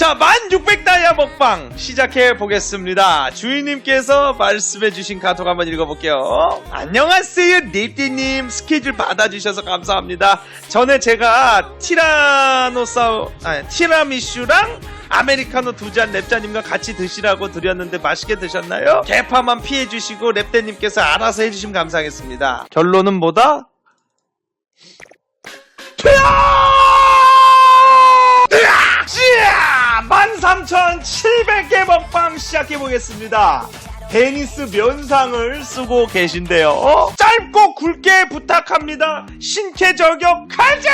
자, 1600 다이아 먹방 시작해 보겠습니다. 주인님께서 말씀해 주신 카톡 한번 읽어볼게요. 안녕하세요, 닙디님. 스케줄 받아주셔서 감사합니다. 전에 제가 티라노사우, 아니, 티라미슈랑 아메리카노 두 잔 랩자님과 같이 드시라고 드렸는데 맛있게 드셨나요? 개파만 피해 주시고 랩대님께서 알아서 해주시면 감사하겠습니다. 결론은 뭐다? 찌야! 13,700개 먹방 시작해보겠습니다. 데니스 면상을 쓰고 계신데요. 짧고 굵게 부탁합니다. 신캐 저격 가자!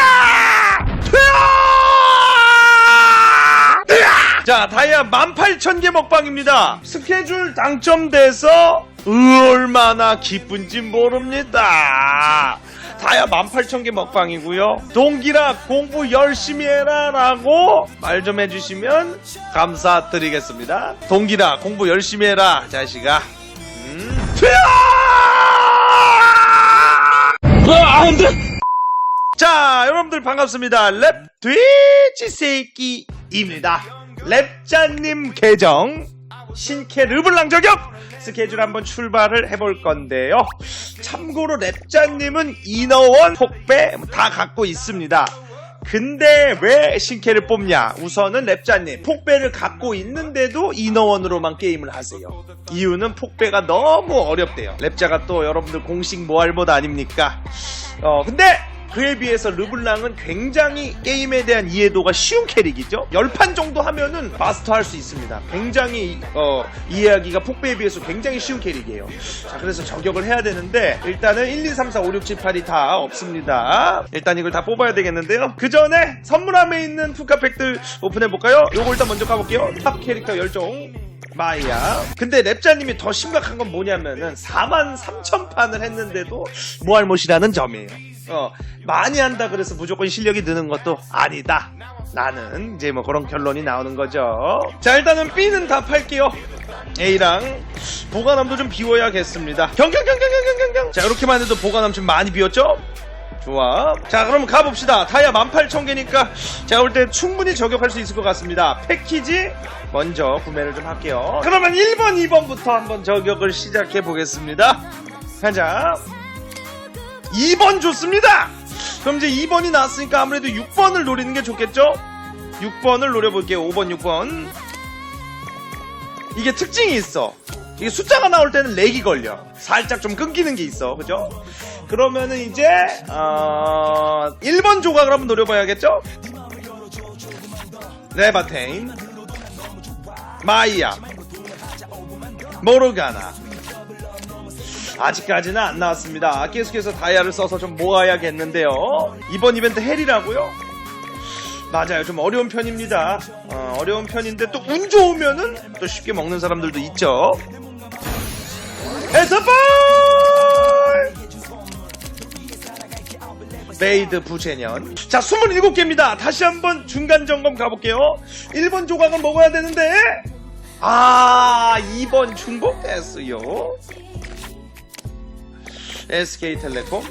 자, 다이아 18,000개 먹방입니다. 스케줄 당첨돼서 얼마나 기쁜지 모릅니다. 다야 18,000개 먹방이고요. 동기라 공부 열심히 해라 라고 말 좀 해주시면 감사드리겠습니다. 동기라 공부 열심히 해라 자식아. 음. 아, 안 돼! 자, 여러분들 반갑습니다. 랩 돼지 새끼입니다. 랩자님 계정 신캐 르블랑 저격 스케줄 한번 출발을 해볼 건데요. 참고로 랩자님은 인어원, 폭배 다 갖고 있습니다. 근데 왜 신캐를 뽑냐? 우선은 랩자님 폭배를 갖고 있는데도 인어원으로만 게임을 하세요. 이유는 폭배가 너무 어렵대요. 랩자가 또 여러분들 공식 모알못 아닙니까? 어 근데 그에 비해서 르블랑은 굉장히 게임에 대한 이해도가 쉬운 캐릭이죠. 10판 정도 하면은 마스터할 수 있습니다. 굉장히 어, 이해하기가 폭배에 비해서 굉장히 쉬운 캐릭이에요. 자, 그래서 저격을 해야 되는데 일단은 1, 2, 3, 4, 5, 6, 7, 8이 다 없습니다. 일단 이걸 다 뽑아야 되겠는데요. 그 전에 선물함에 있는 푸카팩들 오픈해 볼까요? 요거 일단 먼저 가볼게요. 탑 캐릭터 열종. 마이야. 근데 랩자님이 더 심각한 건 뭐냐면은 4만 3천 판을 했는데도 무알못이라는 점이에요. 어, 많이 한다 그래서 무조건 실력이 느는 것도 아니다. 나는 이제 뭐 그런 결론이 나오는 거죠. 자, 일단은 B는 다 팔게요. A랑 보관함도 좀 비워야겠습니다. 경경경경경경경. 자, 이렇게만 해도 보관함 좀 많이 비웠죠? 좋아. 자, 그럼 가봅시다. 타이어 18,000개니까 제가 볼 때 충분히 저격할 수 있을 것 같습니다. 패키지 먼저 구매를 좀 할게요. 그러면 1번, 2번부터 한번 저격을 시작해 보겠습니다. 가자. 2번 좋습니다! 그럼 이제 2번이 나왔으니까 아무래도 6번을 노리는 게 좋겠죠? 6번을 노려볼게요. 5번, 6번. 이게 특징이 있어. 이게 숫자가 나올 때는 렉이 걸려. 살짝 좀 끊기는 게 있어. 그죠? 그러면은 이제, 어, 1번 조각을 한번 노려봐야겠죠? 레바테인. 마이야. 모르가나. 아직까지는 안 나왔습니다. 계속해서 다이아를 써서 좀 모아야겠는데요. 이번 이벤트 헬이라고요? 맞아요. 좀 어려운 편입니다. 어, 려운 편인데 또 운 좋으면은 또 쉽게 먹는 사람들도 있죠. 에서볼! 베이드 부채년. 자, 27개입니다. 다시 한번 중간 점검 가볼게요. 1번 조각은 먹어야 되는데, 아, 2번 중복됐어요. SK텔레콤.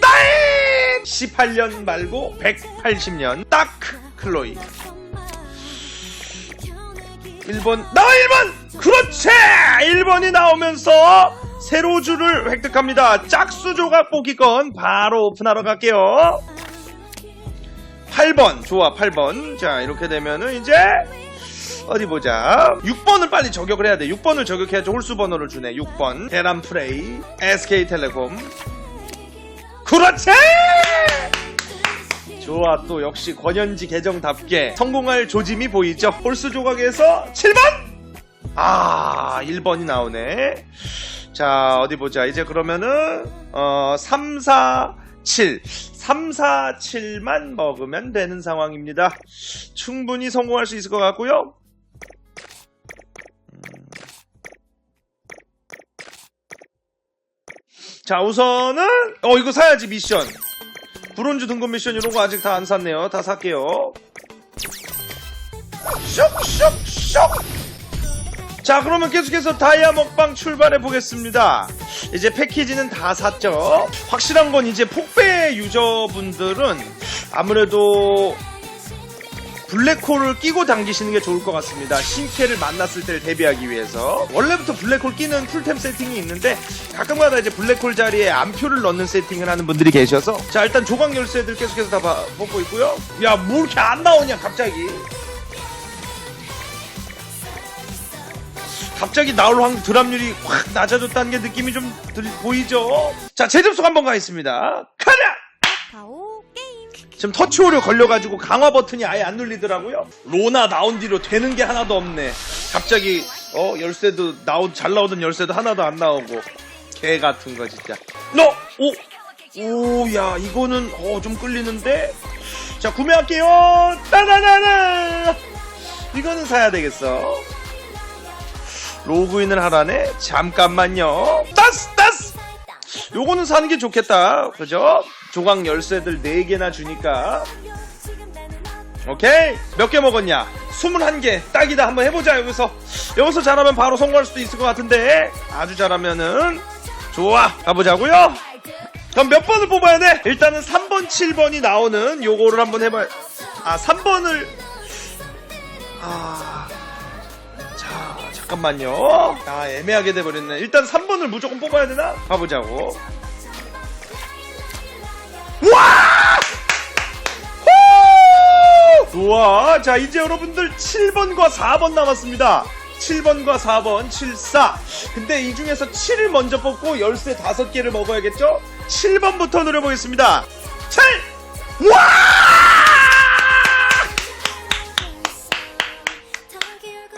따잉! 18년 말고 180년. 딱! 클로이. 1번, 나와 1번! 그렇지! 1번이 나오면서 세로주를 획득합니다. 짝수 조각 뽑기건 바로 오픈하러 갈게요. 8번, 좋아, 8번. 자, 이렇게 되면은 이제 어디 보자. 6번을 빨리 저격을 해야 돼. 6번을 저격해야지 홀수 번호를 주네. 6번. 대란 프레이. SK텔레콤. 그렇지! 좋아, 또 역시 권현지 계정답게 성공할 조짐이 보이죠? 홀수 조각에서 7번! 아, 1번이 나오네. 자, 어디 보자. 이제 그러면은, 어, 3, 4, 7. 3, 4, 7만 먹으면 되는 상황입니다. 충분히 성공할 수 있을 것 같고요. 자, 우선은, 어, 이거 사야지, 미션. 브론즈 등급 미션 이런 거 아직 다 안 샀네요. 다 살게요. 쇽쇽쇽! 자, 그러면 계속해서 다이아 먹방 출발해 보겠습니다. 이제 패키지는 다 샀죠. 확실한 건 이제 폭배 유저분들은 아무래도 블랙홀을 끼고 당기시는 게 좋을 것 같습니다. 신캐를 만났을 때를 대비하기 위해서. 원래부터 블랙홀 끼는 풀템 세팅이 있는데 가끔가다 이제 블랙홀 자리에 암표를 넣는 세팅을 하는 분들이 계셔서 자 일단 조각 열쇠들 계속해서 다 봐- 뽑고 있고요. 야 뭐 이렇게 안 나오냐 갑자기. 갑자기 나올 확 드랍률이 확 낮아졌다는 게 느낌이 좀 들- 보이죠? 자, 재접속 한번 가겠습니다. 가자! 지금 터치 오류 걸려가지고 강화 버튼이 아예 안 눌리더라고요. 로나 나온 뒤로 되는 게 하나도 없네. 갑자기 어 열쇠도 나오 잘 나오던 열쇠도 하나도 안 나오고 개 같은 거 진짜. 너 오. 오, 야, 이거는, 어, 좀 끌리는데? 자, 구매할게요! 따다다다! 이거는 사야 되겠어. 로그인을 하라네? 잠깐만요. 따스, 따스! 요거는 사는 게 좋겠다. 그죠? 조각 열쇠들 4개나 주니까. 오케이. 몇 개 먹었냐? 21개. 딱이다. 한번 해보자, 여기서. 여기서 잘하면 바로 성공할 수도 있을 것 같은데. 아주 잘하면은. 좋아. 가보자고요 그럼 몇 번을 뽑아야 돼? 일단은 3번, 7번이 나오는 요거를 한번 해봐야. 아, 3번을. 아. 자, 잠깐만요. 아, 애매하게 돼버렸네. 일단 3번을 무조건 뽑아야 되나? 가보자고. 와! 후! 좋아. 자, 이제 여러분들 7번과 4번 남았습니다. 7번과 4번, 7, 4. 근데 이 중에서 7을 먼저 뽑고 열쇠 5개를 먹어야겠죠? 7번부터 노려보겠습니다. 7! 와!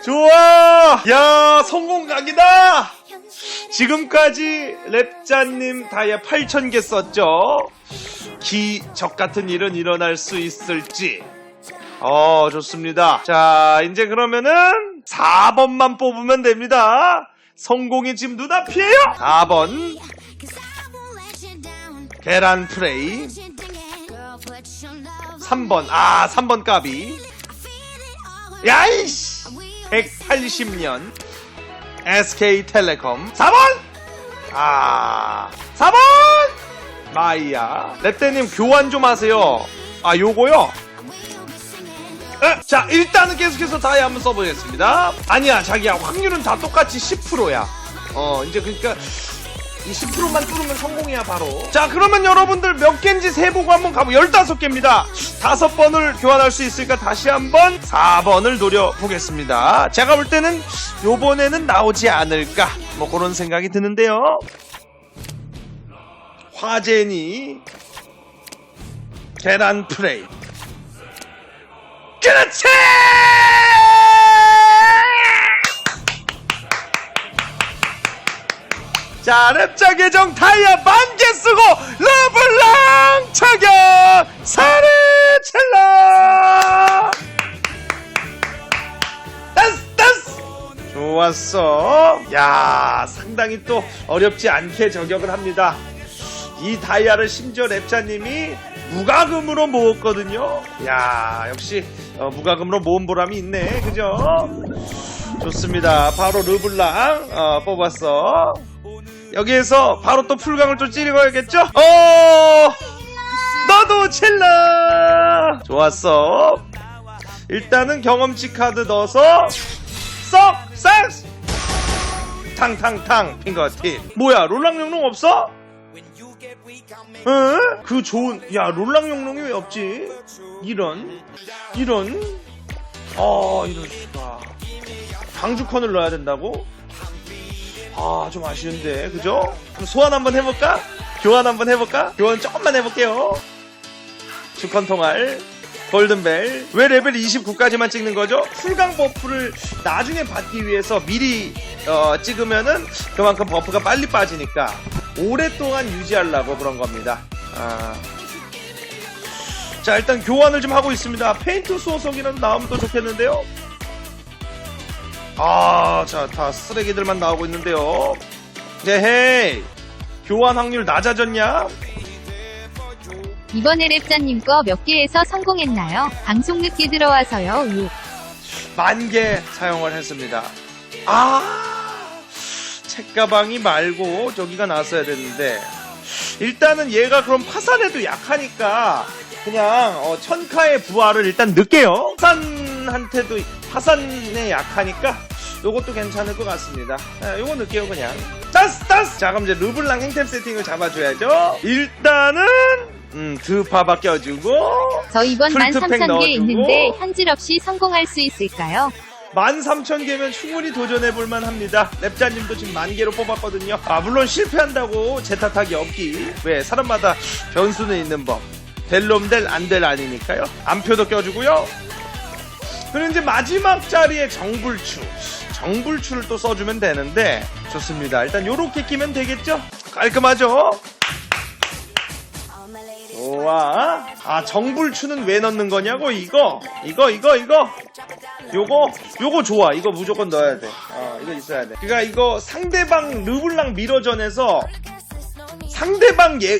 좋아! 야, 성공 각이다! 지금까지 랩자님 다이아 8,000개 썼죠? 기적 같은 일은 일어날 수 있을지. 어, 좋습니다. 자, 이제 그러면은 4번만 뽑으면 됩니다. 성공이 지금 눈앞이에요! 4번, 계란 프레이. 3번, 아, 3번 까비. 야이씨! 180년. SK텔레콤. 4번! 아, 4번! 마이야. 랩대님 교환 좀 하세요. 아, 요거요? 에, 자, 일단은 계속해서 다이 한번 써보겠습니다. 아니야, 자기야. 확률은 다 똑같이 10%야. 어, 이제 그러니까 이 10%만 뚫으면 성공이야, 바로. 자, 그러면 여러분들 몇 개인지 세보고 한번 가보. 15개입니다. 다섯 번을 교환할 수 있으니까 다시 한번 4번을 노려보겠습니다. 제가 볼 때는 요번에는 나오지 않을까. 뭐 그런 생각이 드는데요. 화제니? 계란 프레이. 그렇지! 자, 랩자 계정 타이어 만개 쓰고 르블랑 차격! 사르 첼라 댄스! 좋았어. 야 상당히 또 어렵지 않게 저격을 합니다 이 다이아를 심지어 랩자님이 무과금으로 모았거든요 야 역시 어, 무과금으로 모은 보람이 있네 그죠 좋습니다 바로 르블랑 어, 뽑았어 여기에서 바로 또 풀강을 또 찌르고야겠죠? 어, 너도 첼라! 좋았어. 일단은 경험치 카드 넣어서, 썩! 싹! 탕탕탕, 핑거팁. 뭐야, 롤랑 용롱 없어? 응? 그 좋은, 야, 롤랑 용롱이 왜 없지? 이런, 이런, 어, 이럴 수가. 강주컨을 넣어야 된다고? 아, 좀 아쉬운데, 그죠? 그럼 소환 한번 해볼까? 교환 한번 해볼까? 교환 조금만 해볼게요. 주컨 통할, 골든벨. 왜 레벨 29까지만 찍는 거죠? 풀강 버프를 나중에 받기 위해서 미리 어, 찍으면은 그만큼 버프가 빨리 빠지니까 오랫동안 유지하려고 그런 겁니다. 아. 자, 일단 교환을 좀 하고 있습니다. 페인트 수호석이라도 나오면 더 좋겠는데요? 아, 자, 다 쓰레기들만 나오고 있는데요. 네 헤이. 교환 확률 낮아졌냐? 이번에 랩자님 거 몇 개에서 성공했나요? 방송 늦게 들어와서요. 우. 만개 사용을 했습니다. 아, 책가방이 말고 저기가 나왔어야 됐는데. 일단은 얘가 그럼 파산에도 약하니까 그냥 어, 천카의 부활을 일단 넣을게요. 화산한테도 화산에 약하니까 요것도 괜찮을 것 같습니다. 네, 요거 넣을게요 그냥. 따스 따스. 자 그럼 이제 르블랑 행템 세팅을 잡아줘야죠. 일단은 음, 드파바 껴주고 저 이번 풀트팩 13,000개 넣어주고. 있는데 현질 없이 성공할 수 있을까요? 13,000개면 충분히 도전해볼 만 합니다. 랩자님도 지금 만 개로 뽑았거든요. 아, 물론 실패한다고 제 탓하기 없기. 왜? 사람마다 변수는 있는 법. 될 놈 될 안 될 아니니까요. 안표도 껴주고요. 그리고 이제 마지막 자리에 정불추. 정불추를 또 써주면 되는데, 좋습니다. 일단 요렇게 끼면 되겠죠? 깔끔하죠? 좋아. 아, 정불추는 왜 넣는 거냐고, 이거. 이거, 이거, 이거. 요거, 요거 좋아. 이거 무조건 넣어야 돼. 어, 이거 있어야 돼. 그니까 이거 상대방 르블랑 미러전에서 상대방 예,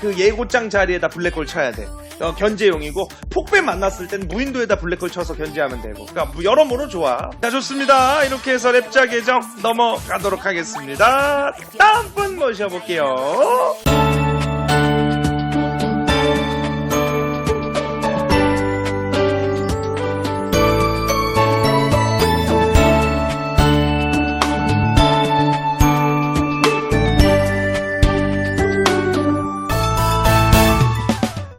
그 예고장 자리에다 블랙홀 쳐야 돼. 어, 견제용이고, 폭배 만났을 땐 무인도에다 블랙홀 쳐서 견제하면 되고. 그니까 뭐 여러모로 좋아. 자, 좋습니다. 이렇게 해서 랩자 계정 넘어가도록 하겠습니다. 다음 분 모셔볼게요.